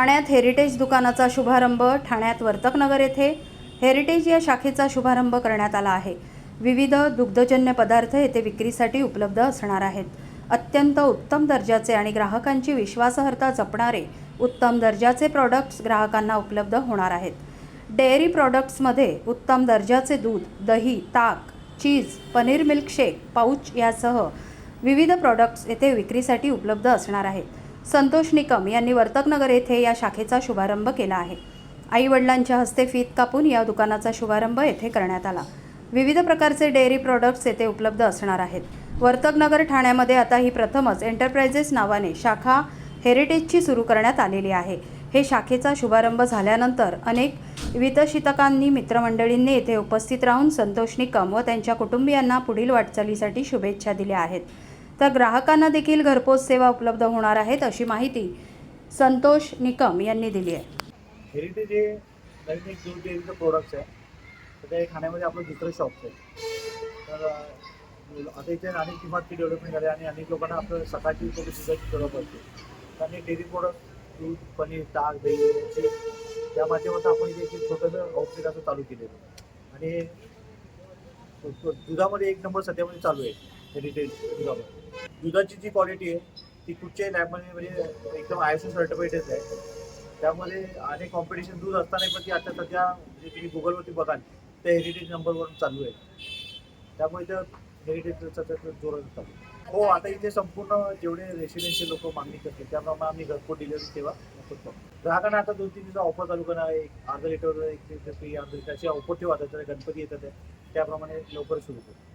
ठाण्यात हेरिटेज दुकानाचा शुभारंभ ठाण्यात वर्तकनगर येथे. हेरिटेज या शाखेचा शुभारंभ करण्यात आला आहे. विविध दुग्धजन्य पदार्थ येथे विक्रीसाठी उपलब्ध असणार आहेत. अत्यंत उत्तम दर्जाचे आणि ग्राहकांची विश्वासार्हता जपणारे उत्तम दर्जाचे प्रॉडक्ट्स ग्राहकांना उपलब्ध होणार आहेत. डेअरी प्रॉडक्ट्समध्ये उत्तम दर्जाचे दूध दही ताक चीज पनीर मिल्कशेक पाऊच यासह विविध प्रॉडक्ट्स येथे विक्रीसाठी उपलब्ध असणार आहेत. संतोष निकम यांनी वर्तकनगर येथे या शाखेचा शुभारंभ केला आहे. आई वडिलांच्या हस्ते फीत कापून या दुकानाचा शुभारंभ येथे करण्यात आला. विविध प्रकारचे डेअरी प्रॉडक्ट्स येथे उपलब्ध असणार आहेत. वर्तकनगर ठाण्यामध्ये आता ही प्रथमच एंटरप्राइजेस नावाने शाखा हेरिटेजची सुरू करण्यात आलेली आहे. हे शाखेचा शुभारंभ झाल्यानंतर अनेक वितशितकांनी मित्रमंडळींनी येथे उपस्थित राहून संतोष निकम व त्यांच्या कुटुंबियांना पुढील वाटचालीसाठी शुभेच्छा दिल्या आहेत. तर ग्राहकांना देखील घरपोच सेवा उपलब्ध होणार आहेत अशी माहिती संतोष निकम यांनी दिली आहे. हेरिटेज हे नवीन एक दूध डेअरीचं प्रोडक्ट्स आहे. तर ते ठाण्यामध्ये आपलं दुसरं शॉप आहे. तर आता इथे अनेक किंमतची डेव्हलपमेंट झाली आणि अनेक लोकांना आपलं सकाळची थोडी दुधाची गरज असते आणि डेअरी प्रोडक्ट दूध पनीर ताक दही त्या माध्यमातून आपण इथे एक छोटंसं आउटलेट असं चालू केलेलं आणि दुधामध्ये एक नंबर सध्यामध्ये म्हणजे चालू आहे. हेरिटेज दुधामध्ये दुधाची जी क्वालिटी आहे ती कुठच्याही लॅबमध्ये म्हणजे एकदम आय एस ओ सर्टिफाईडच आहे. त्यामध्ये अनेक कॉम्पिटिशन दूर असताना पण ती आता सध्या म्हणजे तुम्ही गुगलवरती बघाल त्या हेरिटेज नंबरवरून चालू आहे. त्यामुळे इथं हेरिटेजचा जोर जोरात चालू हो आता इथे संपूर्ण जेवढे रेसिडेन्शियल लोक मागणी करतील त्याप्रमाणे आम्ही घरपोच डिलिव्हरी सेवा मोफत करतो ग्राहकांना आता दोन तीन दिवसा ऑफर चालू करणार आहे. एक अर्धा लिटर एक लिटर फ्री अर्धा लिटर अशी ऑफर ठेवा आता गणपती येतात त्याप्रमाणे लवकर सुरू करू.